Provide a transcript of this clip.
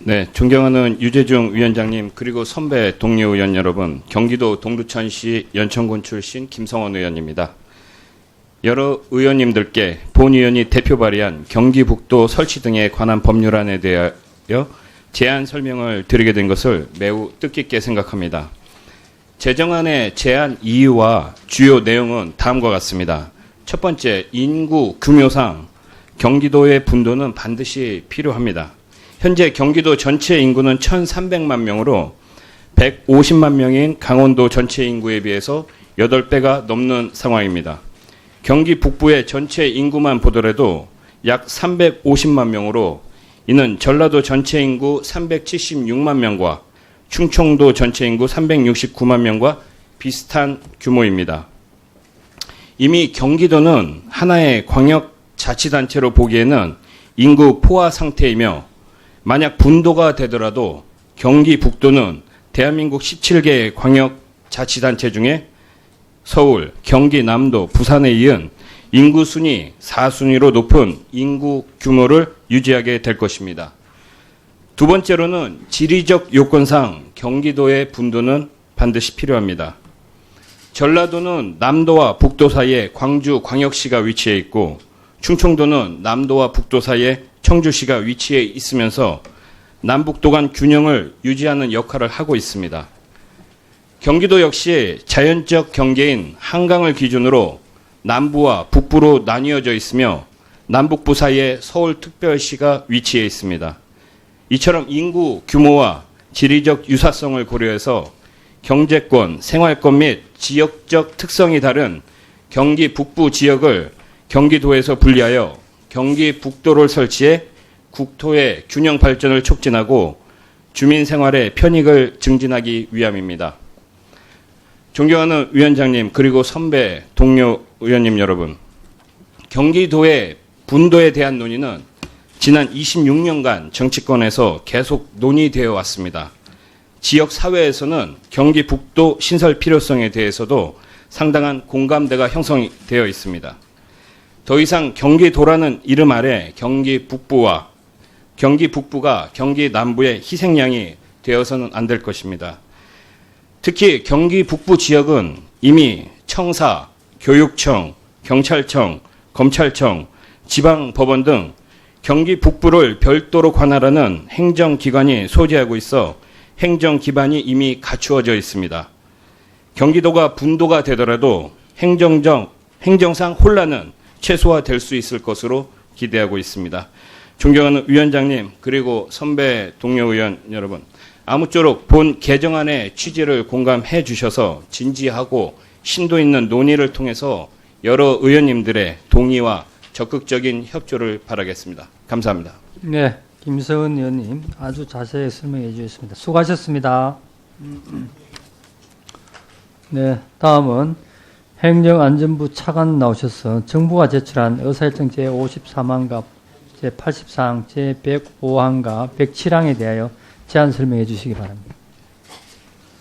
네, 존경하는 유재중 위원장님 그리고 선배 동료 의원 여러분, 경기도 동두천시 연천군 출신 김성원 의원입니다. 여러 의원님들께 본 의원이 대표 발의한 경기북도 설치 등에 관한 법률안에 대하여 제안 설명을 드리게 된 것을 매우 뜻깊게 생각합니다. 제정안의 제안 이유와 주요 내용은 다음과 같습니다. 첫 번째, 인구 규모상 경기도의 분도는 반드시 필요합니다. 현재 경기도 전체 인구는 1,300만 명으로 150만 명인 강원도 전체 인구에 비해서 8배가 넘는 상황입니다. 경기 북부의 전체 인구만 보더라도 약 350만 명으로 이는 전라도 전체 인구 376만 명과 충청도 전체 인구 369만 명과 비슷한 규모입니다. 이미 경기도는 하나의 광역 자치단체로 보기에는 인구 포화 상태이며 만약 분도가 되더라도 경기 북도는 대한민국 17개 광역 자치단체 중에 서울, 경기 남도, 부산에 이은 인구 순위 4순위로 높은 인구 규모를 유지하게 될 것입니다. 두 번째로는 지리적 요건상 경기도의 분도는 반드시 필요합니다. 전라도는 남도와 북도 사이에 광주 광역시가 위치해 있고 충청도는 남도와 북도 사이에 청주시가 위치해 있으면서 남북도 간 균형을 유지하는 역할을 하고 있습니다. 경기도 역시 자연적 경계인 한강을 기준으로 남부와 북부로 나뉘어져 있으며 남북부 사이에 서울특별시가 위치해 있습니다. 이처럼 인구 규모와 지리적 유사성을 고려해서 경제권, 생활권 및 지역적 특성이 다른 경기 북부 지역을 경기도에서 분리하여 경기 북도를 설치해 국토의 균형 발전을 촉진하고 주민 생활의 편익을 증진하기 위함입니다. 존경하는 위원장님 그리고 선배 동료 의원님 여러분, 경기도의 분도에 대한 논의는 지난 26년간 정치권에서 계속 논의되어 왔습니다. 지역 사회에서는 경기 북도 신설 필요성에 대해서도 상당한 공감대가 형성되어 있습니다. 더 이상 경기도라는 이름 아래 경기 북부와 경기 북부가 경기 남부의 희생양이 되어서는 안 될 것입니다. 특히 경기 북부 지역은 이미 청사, 교육청, 경찰청, 검찰청, 지방법원 등 경기 북부를 별도로 관할하는 행정기관이 소재하고 있어 행정 기반이 이미 갖추어져 있습니다. 경기도가 분도가 되더라도 행정적, 행정상 혼란은 최소화될 수 있을 것으로 기대하고 있습니다. 존경하는 위원장님 그리고 선배 동료 의원 여러분 아무쪼록 본 개정안의 취지를 공감해 주셔서 진지하고 심도 있는 논의를 통해서 여러 의원님들의 동의와 적극적인 협조를 바라겠습니다. 감사합니다. 네, 김서은 의원님 아주 자세히 설명해 주셨습니다. 수고하셨습니다. 네, 다음은 행정안전부 차관 나오셔서 정부가 제출한 의사일정 제54항과 제84항, 제105항과 107항에 대하여 제안 설명해 주시기 바랍니다.